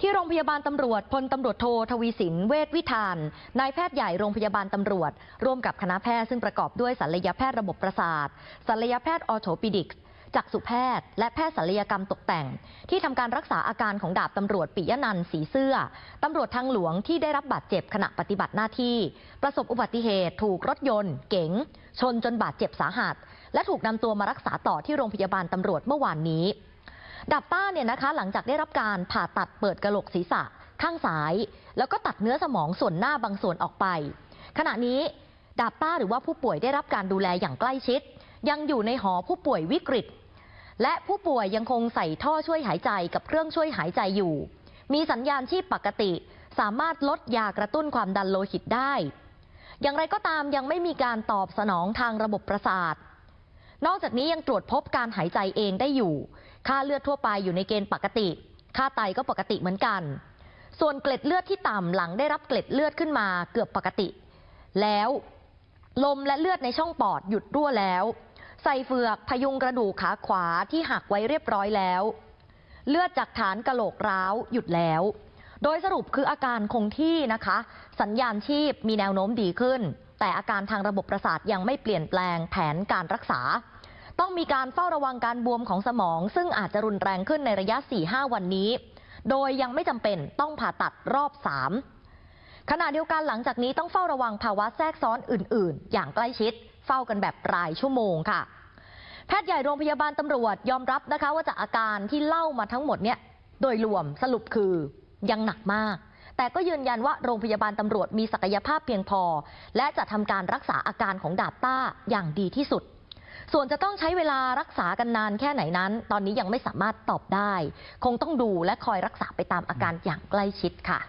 ที่โรงพยาบาลตำรวจพลตำรวจโททวีสินเวชวิธานนายแพทย์ใหญ่โรงพยาบาลตำรวจ ร่วมกับคณะแพทย์ซึ่งประกอบด้วยศัลยแพทย์ระบบประสาทศัลยแพทย์ออโถปิดิกส์จักษุแพทย์ และแพทย์ศัลยกรรมตกแต่ง ที่ทำการรักษาอาการของดาบตำรวจปิยนันท์สีเสื้อตำรวจทางหลวงที่ได้รับบาดเจ็บขณะปฏิบัติหน้าที่ ประสบอุบัติเหตุถูกรถยนต์ เก๋งชนจนบาดเจ็บสาหัส และถูกนำตัวมารักษาต่อที่โรงพยาบาลตำรวจเมื่อวานนี้ ดับต้าเนี่ยนะคะหลังจากได้รับการผ่าตัดเปิดกระโหลกศีรษะข้างซ้าย แล้วก็ตัดเนื้อสมองส่วนหน้าบางส่วนออกไป ขณะนี้ดาบต้าหรือว่าผู้ป่วยได้รับการดูแลอย่างใกล้ชิด ยังอยู่ในหอผู้ป่วยวิกฤต และผู้ป่วยยังคงใส่ท่อช่วยหายใจกับเครื่องช่วยหายใจอยู่ มีสัญญาณชีพปกติ สามารถลดยากระตุ้นความดันโลหิตได้ อย่างไรก็ตามยังไม่มีการตอบสนองทางระบบประสาท นอกจากนี้ยังตรวจพบการหายใจเองได้อยู่ ค่าเลือดทั่วไปอยู่ในเกณฑ์ปกติ ค่าไตก็ปกติเหมือนกัน ส่วนเกล็ดเลือดที่ต่ำหลังได้รับเกล็ดเลือดขึ้นมาเกือบปกติ แล้วลมและเลือดในช่องปอดหยุดรั่วแล้ว ใส่เฟือกพยุงกระดูกขาขวาที่หักไว้เรียบร้อยแล้ว เลือดจากฐานกระโหลกร้าวหยุดแล้ว โดยสรุปคืออาการคงที่นะคะ สัญญาณชีพมีแนวโน้มดีขึ้น แต่อาการทางระบบประสาทยังไม่เปลี่ยนแปลงแผนการรักษา ต้องมีการเฝ้าระวังการบวมของสมอง ซึ่งอาจจะรุนแรงขึ้นในระยะ 4-5 วันนี้ โดยยังไม่จำเป็นต้องผ่าตัดรอบ 3 ขณะเดียวกันหลังจากนี้ต้องเฝ้าระวังภาวะแทรกซ้อนอื่น ๆ อย่างใกล้ชิด เฝ้ากันแบบรายชั่วโมงค่ะ แพทย์ใหญ่โรงพยาบาลตำรวจยอมรับนะคะ ว่าจากอาการที่เล่ามาทั้งหมดเนี่ยโดยรวมสรุปคือยังหนักมาก แต่ก็ยืนยันว่าโรงพยาบาลตำรวจมีศักยภาพเพียงพอ และจะทำการรักษาอาการของดาบต้าอย่างดีที่สุด ส่วนจะต้องใช้เวลารักษากันนานแค่ไหนนั้น ตอนนี้ยังไม่สามารถตอบได้ คงต้องดูและคอยรักษาไปตามอาการอย่างใกล้ชิดค่ะ